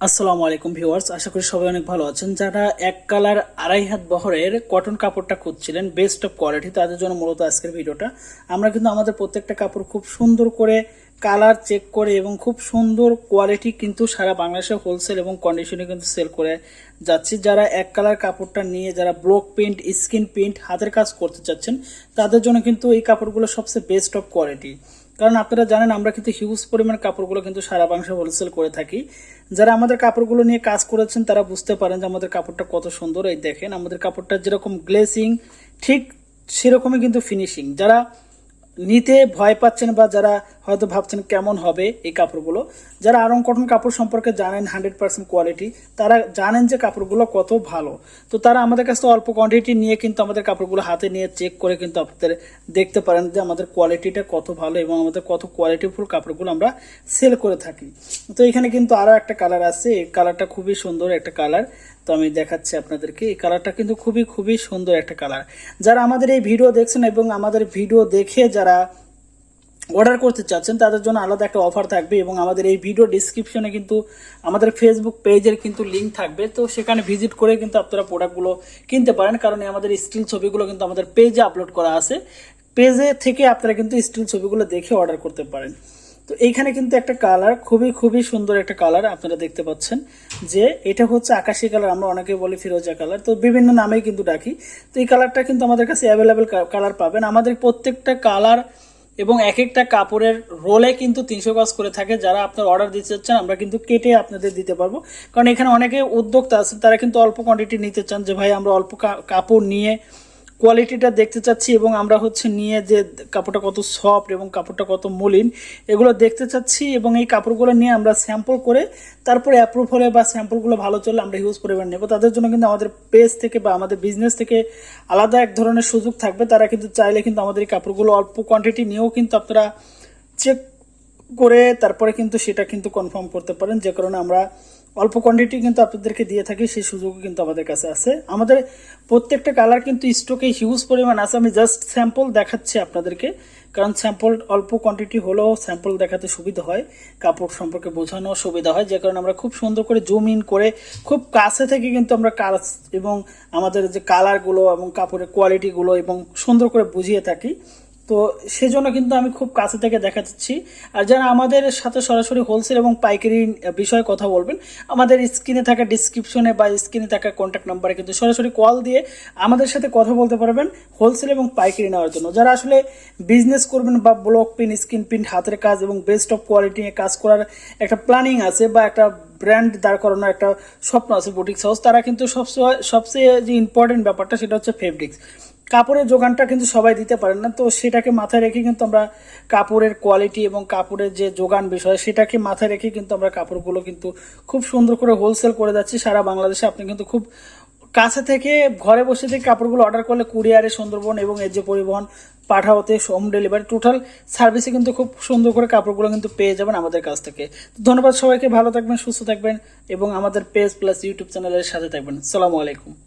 আসসালামু আলাইকুম ভিউয়ার্স, আশা করি সবাই অনেক ভালো আছেন। যারা এক কালার আড়াই হাত বহরের কটন কাপড়টা খুঁজছিলেন বেস্ট অফ কোয়ালিটি তাদের জন্য মূলত আজকের ভিডিওটা। আমরা কিন্তু আমাদের প্রত্যেকটা কাপড় খুব সুন্দর করে কালার চেক করে এবং খুব সুন্দর কোয়ালিটি কিন্তু সারা বাংলাদেশে হোলসেল এবং কন্ডিশনে কিন্তু সেল করে যাচ্ছি। যারা এক কালার কাপড়টা নিয়ে যারা ব্লক প্রিন্ট স্কিন প্রিন্ট হাতের কাজ করতে চাচ্ছেন, তাদের জন্য কিন্তু এই কাপড়গুলো সবচেয়ে বেস্ট অফ কোয়ালিটি কারণ আপনারা জানেন, আমরা কিন্তু হিউজ পরিমাণ কাপড়গুলো কিন্তু সারা বাংশে হোলসেল করে থাকি। যারা আমাদের কাপড়গুলো নিয়ে কাজ করেছেন, তারা বুঝতে পারেন যে আমাদের কাপড়টা কত সুন্দর। এই দেখেন, আমাদের কাপড়টা যেরকম গ্লেসিং ঠিক সেরকমই কিন্তু ফিনিশিং যারা নিতে ভয় পাচ্ছেন বা যারা হয়তো ভাবছেন কেমন হবে এই কাপড়গুলো। যারা আরং কটন কাপড় সম্পর্কে জানেন, হান্ড্রেড পার্সেন্ট কোয়ালিটি, তারা জানেন যে কাপড়গুলো কত ভালো। তো তারা আমাদের কাছে অল্প কোয়ান্টিটি নিয়ে কিন্তু আমাদের কাপড়গুলো হাতে নিয়ে চেক করে কিন্তু আপনাদের দেখতে পারেন যে আমাদের কোয়ালিটিটা কত ভালো এবং আমাদের কত কোয়ালিটিফুল কাপড়গুলো আমরা সেল করে থাকি। তো এখানে কিন্তু আরও একটা কালার আছে, এই কালারটা খুবই সুন্দর একটা কালার তো আমি দেখাচ্ছি আপনাদেরকে, এই কালারটা কিন্তু খুবই খুবই সুন্দর একটা কালার যারা আমাদের এই ভিডিও দেখছেন এবং আমাদের ভিডিও দেখে যারা অর্ডার করতে চাচ্ছেন, তাদের জন্য আলাদা একটা অফার থাকবে এবং আমাদের এই ভিডিও ডিসক্রিপশনে কিন্তু আমাদের ফেসবুক পেজের কিন্তু লিঙ্ক থাকবে। তো সেখানে ভিজিট করে কিন্তু আপনারা প্রোডাক্টগুলো কিনতে পারেন, কারণ আমাদের স্টিল ছবিগুলো কিন্তু আমাদের পেজে আপলোড করা আছে। পেজে থেকে আপনারা কিন্তু স্টিল ছবিগুলো দেখে অর্ডার করতে পারেন। তো এইখানে কিন্তু একটা কালার খুবই খুবই সুন্দর একটা কালার আপনারা দেখতে পাচ্ছেন, যে এটা হচ্ছে আকাশি কালার আমরা অনেকে বলি ফিরোজা কালার তো বিভিন্ন নামেই কিন্তু ডাকি। তো এই কালারটা কিন্তু আমাদের কাছে অ্যাভেলেবেল কালার পাবেন। আমাদের প্রত্যেকটা কালার এবং এক একটা কাপড়ের রোলে কিন্তু তিনশো গজ করে থাকে। যারা আপনার অর্ডার দিতে চাচ্ছেন, আমরা কিন্তু কেটে আপনাদের দিতে পারব। কারণ এখানে অনেকে উদ্যোক্তা আছে তারা কিন্তু অল্প কোয়ান্টিটি নিতে চান যে, ভাই, আমরা অল্প কাপড় নিয়ে কোয়ালিটিটা দেখতে চাচ্ছি এবং আমরা হচ্ছে নিয়ে যে কাপড়টা কত সফট এবং কাপড়টা কত মলিন, এগুলো দেখতে চাচ্ছি এবং এই কাপড়গুলো নিয়ে আমরা স্যাম্পল করে তারপরে অ্যাপ্রুভ হলে বা স্যাম্পলগুলো ভালো চললে আমরা হিউজ পরিমাণ নেব। তাদের জন্য কিন্তু আমাদের পেজ থেকে বা আমাদের বিজনেস থেকে আলাদা এক ধরনের সুযোগ থাকবে। তারা কিন্তু চাইলে কিন্তু আমাদের এই কাপড়গুলো অল্প কোয়ান্টিটি নিয়েও কিন্তু আপনারা চেক করে তারপরে কিন্তু সেটা কিন্তু কনফার্ম করতে পারেন। যে কারণে আমরা অল্প কোয়ান্টিটি কিন্তু আপনাদেরকে দিয়ে থাকি, সেই সুযোগও কিন্তু আমাদের কাছে আছে। আমাদের প্রত্যেকটা কালার কিন্তু স্টকে হিউজ পরিমাণ আছে। আমি জাস্ট স্যাম্পল দেখাচ্ছি আপনাদেরকে। কারণ স্যাম্পল অল্প কোয়ান্টিটি হলেও স্যাম্পল দেখাতে সুবিধা হয়। কাপড় সম্পর্কে বোঝানো সুবিধা হয়। যে কারণে আমরা খুব সুন্দর করে জুম ইন করে খুব কাছে থেকে কিন্তু আমরা কাজ এবং আমাদের যে কালারগুলো এবং কাপড়ের কোয়ালিটিগুলো এবং সুন্দর করে বুঝিয়ে থাকি। তো সেজন্য কিন্তু আমি খুব কাছে থেকে দেখাচ্ছি আর যারা আমাদের সাথে সরাসরি হোলসেল এবং পাইকারি বিষয়ে কথা বলবেন, আমাদের স্ক্রিনে থাকা ডিসক্রিপশনে বা স্ক্রিনে থাকা কন্ট্যাক্ট নাম্বারে কিন্তু সরাসরি কল দিয়ে আমাদের সাথে কথা বলতে পারবেন হোলসেল এবং পাইকারি নেওয়ার জন্য। যারা আসলে বিজনেস করবেন বা ব্লক পিন স্ক্রিন প্রিন্ট হাতের কাজ এবং বেস্ট অফ কোয়ালিটি নিয়ে কাজ করার একটা প্ল্যানিং আছে বা একটা ব্র্যান্ড দাঁড় করানোর একটা স্বপ্ন আছে বুটিক্স হাউস তারা কিন্তু সবসময়, সবচেয়ে যে ইম্পর্টেন্ট ব্যাপারটা সেটা হচ্ছে ফেব্রিক্স কাপড়ের যোগানটা কিন্তু সবাই দিতে পারেন না। তো সেটাকে মাথায় রেখে কিন্তু আমরা কাপড়ের কোয়ালিটি এবং কাপড়ের যে যোগান বিষয়, সেটাকে মাথায় রেখে কিন্তু আমরা কাপড়গুলো কিন্তু খুব সুন্দর করে হোলসেল করে যাচ্ছি। সারা বাংলাদেশে আপনি কিন্তু খুব কাছে থেকে, ঘরে বসে থেকে কাপড়গুলো অর্ডার করলে কুরিয়ারে সুন্দরবন এবং এর যে পরিবহন, পাঠাওতে হোম ডেলিভারি টোটাল সার্ভিসে কিন্তু খুব সুন্দর করে কাপড়গুলো কিন্তু পেয়ে যাবেন আমাদের কাছ থেকে। ধন্যবাদ সবাইকে, ভালো থাকবেন, সুস্থ থাকবেন এবং আমাদের পেজ প্লাস ইউটিউব চ্যানেলের সাথে থাকবেন। সালামু আলাইকুম।